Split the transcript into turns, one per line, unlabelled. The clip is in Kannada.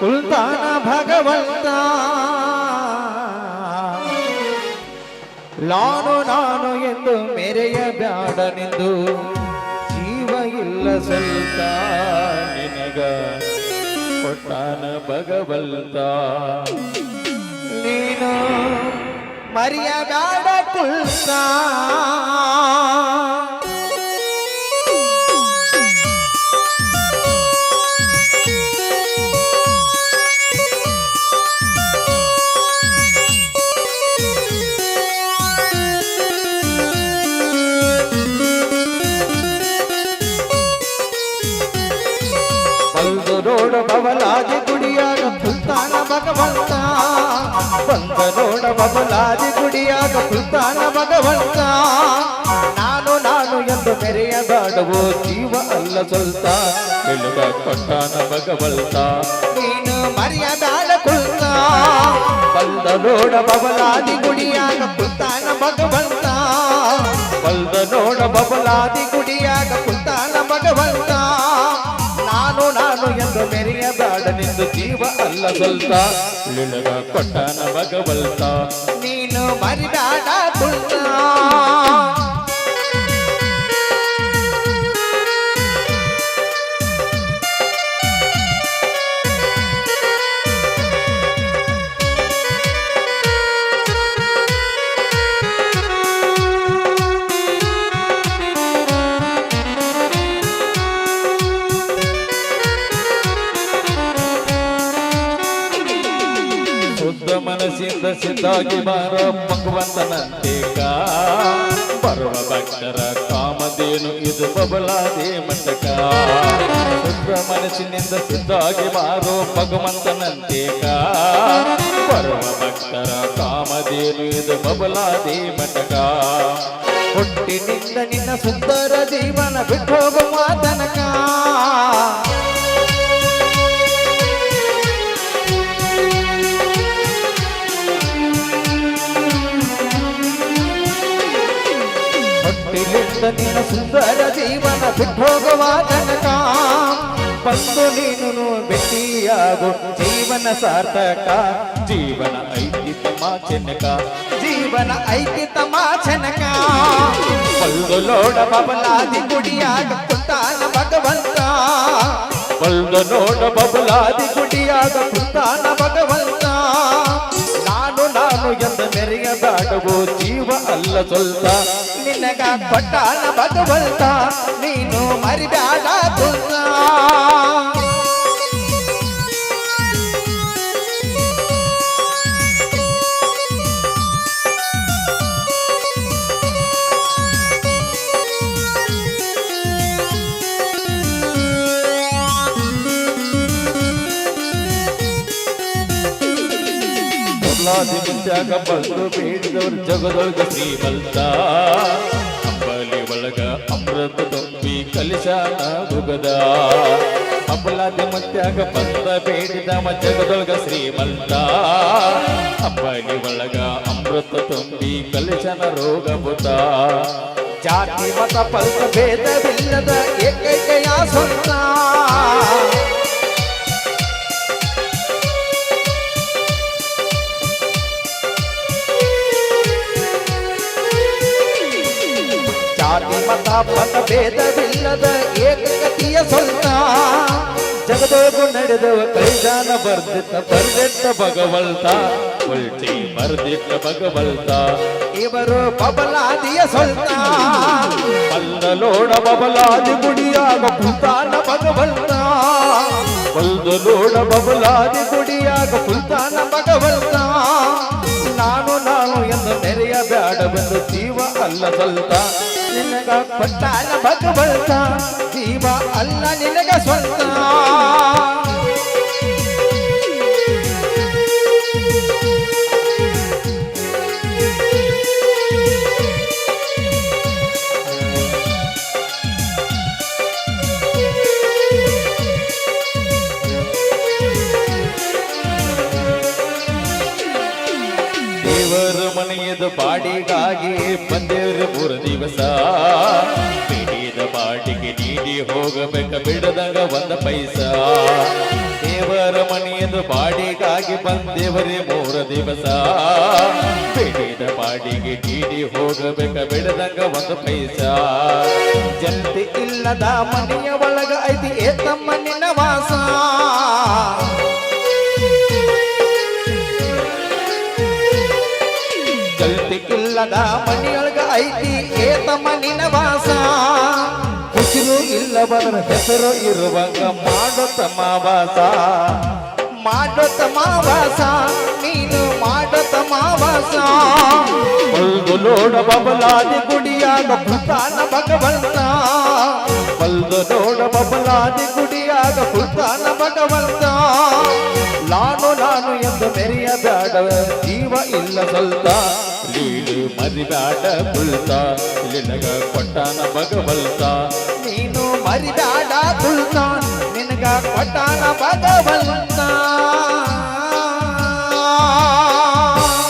ಕುಲ್ತಾನ ಭಗವಂತ. ಲಾನು ನಾನು ಎಂದು ಮೆರೆಯ ಬ್ಯಾಡನೆಂದು ಜೀವ ಇಲ್ಲ ಸಲ್ತ ನಿನಗ. ಕೊಟ್ಟಾನ ಭಗವಂತ. ನೀನು ಮರಿಯ ಬ್ಯಾಡ ಕುಲ್ತ ಬಂದು ನೋಡ ಬಬಲಾದಿ ಗುಡಿಯಾಗ ಸುಲ್ತಾನ ಭಗವಂತ. ಬಂದ ನೋಡ ಬಬಲಾದಿ ಗುಡಿಯಾಗ ಸುಲ್ತಾನ ಭಗವಂತ. ನಾನು ನಾನು ಎಂದು ಮೆರೆಯಬಾಡವು ಜೀವ ಅಲ್ಲ ಸುಲ್ತ. ಬೆಳುಗ ಕೊಟ್ಟಾನ ಭಗವಂತ. ನೀನು ಮರೆಯಬೇಡ ಕುಲ್ತ. ಬಂದ ನೋಡ ಬಬಲಾದಿ ಗುಡಿಯಾಗ ಸುಲ್ತಾನ ಭಗವಂತ. ಬಂದ ನೋಡ ಬಬಲಾದಿ ಗುಡಿಯಾಗ ನಿಂದು ಜೀವ ಅಲ್ಲ ಸ್ವಲ್ಪ ನಿನಗ ಕೊಟ್ಟನ ಭಗವಂತ ನೀನು ಮರಿಬೇಡ. ಮನಸ್ಸಿಂದ ಸಿದ್ಧಾಗಿ ಬಾರ ಭಗವಂತನಂತೇಕ ಬರುವ ಭಕ್ತರ ಕಾಮದೇನು ಇದು ಬಬಲಾದೆ ಮಟ್ಟಕ ಶುಭ್ರ ಮನಸ್ಸಿನಿಂದ ಸಿದ್ಧಾಗಿ ಬಾರೋ ಭಗವಂತನಂತೇಕ ಬರುವ ಭಕ್ತರ ಕಾಮದೇನು ಇದು ಬಬಲಾದೆ ಮಟ್ಟಕ ಹುಟ್ಟಿನಿಂದ ನಿನ್ನ ಸುಂದರ ಜೀವನ ಬಿಟ್ಟು ಹೋಗುವ ತನಕ ಜೀವನ ಬಿಟ್ಟು ಹೋಗುವ ತನಕ ಬಂದು ನೀನು ಭೇಟಿಯಾಗು ಜೀವನ ಸಾರ್ಥಕ ಜೀವನ ಐತಿ ತಮ ಚೆನ್ನಕ ಜೀವನ ಐತಿ ತಮ ಚೆನ್ನಕ ಬಲ್ದು ನೋಡ ಬಬಲಾದಿ ಗುಡಿಯಾಗ ಕುಂತಾನ ಭಗವಂತ ಬಲ್ದು ನೋಡ ಬಬಲಾದಿ ಗುಡಿಯಾಗ ಕುಂತಾನ ಭಗವಂತ ಎಂದು ಮೆರೆಯಬೇಡವು ಜೀವ ಅಲ್ಲ ಸ್ವಲ್ಪ. ನಿನಗ ಕೊಟ್ಟಾನ ಬದುವಂತ ನೀನು ಮರಿಬ್ಯಾಡ ಕುಲ್ಲ ಪ್ರಹ್ಲಾದಿ ಮುಂತ್ಯಾಗ ಬಂದು ಬೇಡಿದವರು ಜಗದೊಳಗ ಶ್ರೀಮಂತ. ಅಂಬಲಿ ಒಳಗ ಅಮೃತ ತುಂಬಿ ಕಲಿಶಾನ ಭುಗದ ಅಂಬಲಾದಿ ಮುಂತ್ಯಾಗ ಬಂದ ಬೇಡಿದವ ಜಗದೊಳಗ ಶ್ರೀಮಂತ. ಅಂಬಲಿ ಒಳಗ ಅಮೃತ ತುಂಬಿ ಕಲಿಶನ ರೋಗ ಬುಧ ಜಾತಿ, ಮತ ಪಲ್ಕ ಭೇದವಿಲ್ಲದ ಏಕೈಕೆಯ ಸ್ವಂತ ಮತ ಪಥ ಭೇದವಿಲ್ಲದ ಏಕಗತಿಯ ಸ್ವಂತ ಜಗದೋಗು ನಡೆದವ ಕೈದಾನ ಬರ್ದಿತ್ತ ಬರ್ದಿಟ್ಟ ಭಗವಂತ ಉಲ್ಟಿ ಬರ್ದಿಟ್ಟ ಭಗವಂತ ಇವರು ಬಬಲಾದಿಯ ಸ್ವಂತ ಬಂದಲೋಡ ಬಬಲಾದಿ ಗುಡಿಯಾಗ ಕುಲ್ತಾನ ಭಗವಂತ ಬಂದಲೋಡ ಬಬಲಾದಿ ಗುಡಿಯಾಗ ಕುಲ್ತಾನ ಭಗವಂತ ನಾನು ನಾನು ಎಂದು ನೆರೆಯ ಬ್ಯಾಡವೆಂದು ಜೀವ ಅಲ್ಲ ಸ್ವಲ್ಪ ನಿನಗ ಕೊಟ್ಟಾನ ಭಗವಂತ ಜೀವ ಅಲ್ಲ ನಿನಗ ಸ್ವಂತ. ಮನೆಯದ ಬಾಡಿಗಾಗಿ ಬಂದೇವ್ರಿ ಮೂರು ದಿವಸ. ಬೇಡಿದ ಬಾಡಿಗೆ ನೀಡಿ ಹೋಗಬೇಕ ಬಿಡದಂಗ ಒಂದ ಪೈಸ. ದೇವರ ಮನೆಯದ ಬಾಡಿಗಾಗಿ ಬಂದೇವರೇ ಮೂರು ದಿವಸ. ಬೇಡಿದ ಬಾಡಿಗೆ ನೀಡಿ ಹೋಗಬೇಕ ಬಿಡದಂಗ ಒಂದು ಪೈಸಾ.
ಜನತೆ ಇಲ್ಲದ ಮನೆಯ ಒಳಗ ಐತಿ ನಿನ್ನ ವಾಸ. ಇಲ್ಲದ ಮನೆಯೊಳಗ ಐತಿ ಏತ ಮನಿನ ವಾಸ.
ಉಸಿರು ಇಲ್ಲವರ ಹೆಸರು ಇರುವಂಗ ಮಾಡೋ ತಮಾವಾಸ
ಮಾಡೋ ತಮಾವಾಸ ನೀನು ಮಾಡೋ ತಮಾವಾಸ
ಬಲ್ದು ನೋಡ ಬಬಲಾದಿ
ಗುಡಿಯಾಗ ಭೂತಾನ ಭಗವಂತ.
ಬಲ್ದು ನೋಡ ಬಬಲಾದಿ
ಗುಡಿಯಾಗ ಭೂತಾನ ಭಗವಂತ.
ನಾನು ನಾನು ಎಂದು ಮೆರೆಯ ಬ್ಯಾಡ ಜೀವ ಇಲ್ಲ ಸ್ವಲ್ಪ ನೀನು ಮರಿಬ್ಯಾಡ ಬುಳ್ತ ನಿನಗ ಕೊಟ್ಟಾನ ಭಗವಲ್ತ.
ನೀನು ಮರಿದಾಡ ಬುಳ್ತ ನಿನಗ ಕೊಟ್ಟಾನ ಭಗವಂತ